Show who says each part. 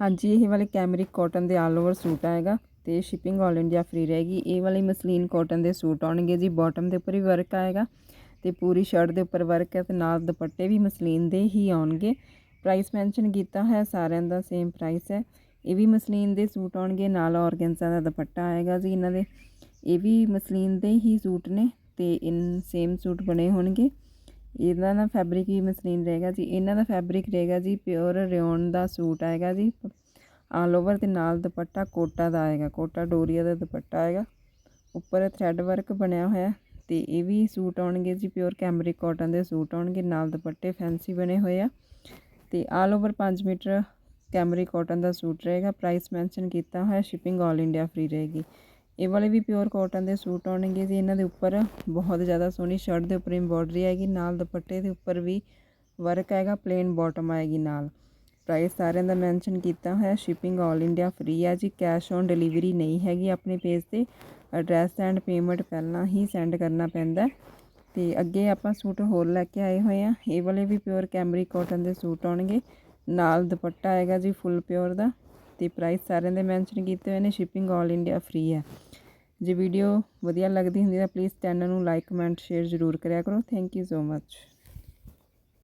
Speaker 1: ਹਾਂਜੀ, ਇਹ ਵਾਲੇ ਕੈਮਰਿਕ ਕਾਟਨ ਦੇ ਆਲ ਓਵਰ ਸੂਟ ਆਏਗਾ ਤੇ ਸ਼ਿਪਿੰਗ ਆਲ ਇੰਡੀਆ ਫ੍ਰੀ ਰਹੇਗੀ। ਇਹ ਵਾਲੇ ਮਸਲੀਨ ਕਾਟਨ ਦੇ ਸੂਟ ਆਉਣਗੇ ਜੀ ਬਾਟਮ ਦੇ ਉੱਪਰ ਵੀ ਵਰਕ ਆਏਗਾ ਤੇ ਪੂਰੀ ਸ਼ਰਟ ਦੇ ਉੱਪਰ ਵਰਕ ਹੈ ਤੇ ਨਾਲ ਦੁਪੱਟੇ ਵੀ ਮਸਲੀਨ ਦੇ ਹੀ ਆਉਣਗੇ। ਪ੍ਰਾਈਸ ਮੈਂਸ਼ਨ ਕੀਤਾ ਹੈ, ਸਾਰਿਆਂ ਦਾ ਸੇਮ ਪ੍ਰਾਈਸ ਹੈ। ਇਹ ਵੀ ਮਸਲੀਨ ਦੇ ਸੂਟ ਆਉਣਗੇ, ਨਾਲ ਔਰਗੈਂਜ਼ਾ ਦਾ ਦੁਪੱਟਾ ਆਏਗਾ ਜੀ ਇਹਨਾਂ ਦੇ। ਇਹ ਵੀ ਮਸਲੀਨ ਦੇ ਹੀ ਸੂਟ ਨੇ ਤੇ ਇਨ ਸੇਮ ਸੂਟ ਬਣੇ ਹੋਣਗੇ। ਇਹਨਾਂ ਦਾ ਫੈਬਰਿਕ ਹੀ ਮਸਲੀਨ ਰਹੇਗਾ ਜੀ। ਇਹਨਾਂ ਦਾ ਫੈਬਰਿਕ ਰਹੇਗਾ ਜੀ ਪਿਓਰ ਰਿਓਨ ਦਾ ਸੂਟ ਆਏਗਾ ਜੀ। ਆਲ ਓਵਰ ਤੇ ਨਾਲ ਦੁਪੱਟਾ ਕੋਟਾ ਦਾ ਆਏਗਾ। ਕੋਟਾ ਡੋਰੀਆ ਦਾ ਦੁਪੱਟਾ ਆਏਗਾ। ਉੱਪਰ ਥ੍ਰੈਡ ਵਰਕ ਬਣਿਆ ਹੋਇਆ ਤੇ ਇਹ ਵੀ ਸੂਟ ਆਉਣਗੇ ਜੀ। ਪਿਓਰ ਕੈਮਰਿਕ ਕਾਟਨ ਦੇ ਸੂਟ ਆਉਣਗੇ। ਨਾਲ ਦੁਪੱਟੇ ਫੈਂਸੀ ਬਣੇ ਹੋਏ ਆ। ਤੇ all over 5 metre cambric cotton ਦਾ ਸੂਟ ਰਹੇਗਾ। ਪ੍ਰਾਈਸ ਮੈਂਸ਼ਨ ਕੀਤਾ ਹੋਇਆ ਸ਼ਿਪਿੰਗ ਆਲ ਇੰਡੀਆ ਫ੍ਰੀ ਰਹੇਗੀ। ਇਹ ਵਾਲੇ ਵੀ ਪਿਓਰ ਕਾਟਨ ਦੇ ਸੂਟ ਆਉਣਗੇ ਜੀ, ਇਹਨਾਂ ਦੇ ਉੱਪਰ ਬਹੁਤ ਜ਼ਿਆਦਾ ਸੋਹਣੀ ਸ਼ਰਟ ਦੇ ਉੱਪਰ ਐਮਬੋਡਰੀ ਆਏਗੀ, ਨਾਲ ਦੁਪੱਟੇ ਦੇ ਉੱਪਰ ਵੀ ਵਰਕ ਆਏਗਾ ਪਲੇਨ ਬਾਟਮ ਆਏਗੀ ਨਾਲ। ਪ੍ਰਾਈਸ ਸਾਰਿਆਂ ਦਾ ਮੈਂਸ਼ਨ ਕੀਤਾ ਹੋਇਆ ਸ਼ਿਪਿੰਗ ਆਲ ਇੰਡੀਆ ਫ੍ਰੀ ਆ ਜੀ ਕੈਸ਼ ਔਨ ਡਿਲੀਵਰੀ ਨਹੀਂ ਹੈਗੀ ਆਪਣੇ ਪੇਜ ਤੇ ਐਡਰੈਸ ਐਂਡ ਪੇਮੈਂਟ ਪਹਿਲਾਂ ਹੀ ਸੈਂਡ ਕਰਨਾ ਪੈਂਦਾ। ਤੇ ਅੱਗੇ ਆਪਾਂ ਸੂਟ ਹੋਰ ਲੈ ਕੇ ਆਏ ਹੋਏ ਆ, ਇਹ ਵਾਲੇ ਵੀ ਪਿਓਰ ਕੈਮਰੀ ਕਾਟਨ ਦੇ ਸੂਟ ਆਉਣਗੇ, ਨਾਲ ਦੁਪੱਟਾ ਆਏਗਾ ਜੀ ਫੁੱਲ ਪਿਓਰ ਦਾ। ਤੇ ਪ੍ਰਾਈਸ ਸਾਰਿਆਂ ਦੇ ਮੈਂਸ਼ਨ ਕੀਤੇ ਹੋਏ ਨੇ ਸ਼ਿਪਿੰਗ ਆਲ ਇੰਡੀਆ ਫ੍ਰੀ ਹੈ। ਜੇ ਵੀਡੀਓ ਵਧੀਆ ਲੱਗਦੀ ਹੁੰਦੀ ਤਾਂ ਪਲੀਜ਼ ਚੈਨਲ ਨੂੰ ਲਾਈਕ ਕਮੈਂਟ ਸ਼ੇਅਰ ਜ਼ਰੂਰ ਕਰਿਆ ਕਰੋ। Thank you so much